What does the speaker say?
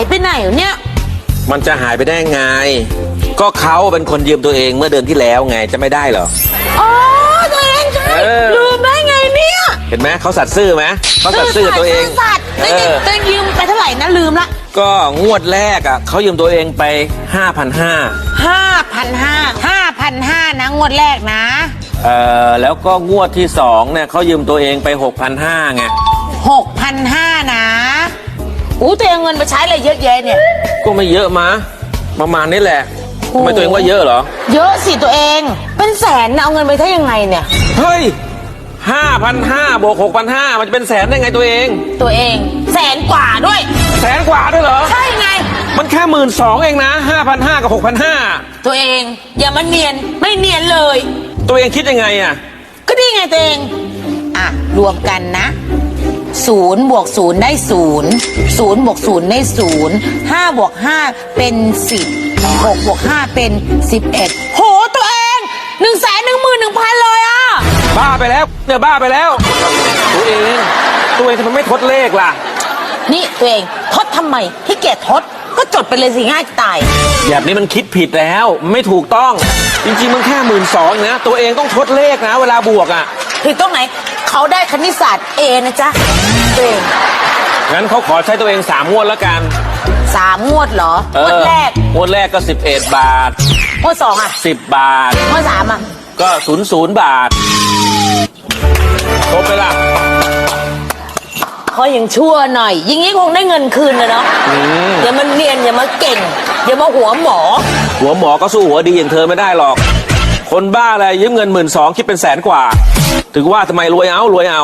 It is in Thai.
ายไปไหนวะเนี่ย มันจะหายไปได้ไง ก็เขาเป็นคนยืมตัวเองเมื่อเดือนที่แล้วไงจะไม่ได้เหรอ อ๋อตัวเองใช่เออ ลืมได้ไงเนี่ยเห็นไหมเขาสัตย์ซื่อไหมเขาสัตย์ซื่อกับตัวเองซื่สัตย์เอตัวเองอตัวเองยืมไปเท่าไหร่นะลืมละก็งวดแรกอะเขายืมตัวเองไป 5,500ห้าพันห้าห้าพันห้านะงวดแรกนะเอ่อแล้วก็งวดที่สองเนี่ยเขายืมตัวเองไป 6,500ไง หกพันห้านะ อู้ตัวเองเอาเงินไปใช้อะไรเยอะแยะเนี่ย ก็ไม่เยอะมาประมาณนี้แหละทำไมตัวเองว่าเยอะเหรอ เยอะสิตัวเอง เป็นแสนนะเอาเงินไปได้ยังไงเนี่ย เฮ้ย5,500บวก6,500มันจะเป็นแสนได้ไงตัวเอง ตัวเอง แสนกว่าด้วย แสนกว่าด้วยเหรอ ใช่ไง มันแค่หมื่นสองเองนะ5,500กับ6,500ตัวเองอย่ามาเนียนไม่เนียนเลย ตัวเองคิดยังไงอะ ก็นี่ไงตัวเอง อะ รวมกันนะ ศูนย์บวกศูนย์ได้ศูนย์ศูนย์บวกศูนย์ได้ศูนย์ห้าบวกห้าเป็นสิบหกบวกห้าเป็นสิบเอ็ดโหตัวเองหนึ่งแสนหนึ่งหมื่นหนึ่งพันเลยอะ บ้าไปแล้วเนี่ยบ้าไปแล้ว ตัวเอง ตัวเองทำไมไม่ทดเลขล่ะ นี่ตัวเองทดทำไมที่เกียจทดก็จดไปเลยสิง่ายจะตาย แบบนี้มันคิดผิดแล้วไม่ถูกต้อง จริงๆมันแค่หมื่นสองนะ ตัวเองต้องทดเลขนะ เวลาบวกอะ ผิดตรงไหน เขาได้คณิตศาสตร์เอนะจ๊ะตัวเองงั้นเขาขอใช้ตัวเองสามงวดแล้วกันสามงวดเหรอ เองวดอแรก งวดแรกก็ 11 บาท งวดสองอะ 10 บาท งวดสามอะ ก็ศูนย์ศูนย์บาทครบไปละเขายังชั่วหน่อย อย่างนี้คงได้เงินคืนเลยเนาะอืมอย่ามาเนียนอย่ามาเก่ง อย่ามาหัวหมอ หัวหมอก็สู้หัวดีอย่างเธอไม่ได้หรอก คนบ้าอะไรยืมเงินหมื่นสองคิดเป็นแสนกว่า ถึงว่าทำไมรวยเอารวยเอา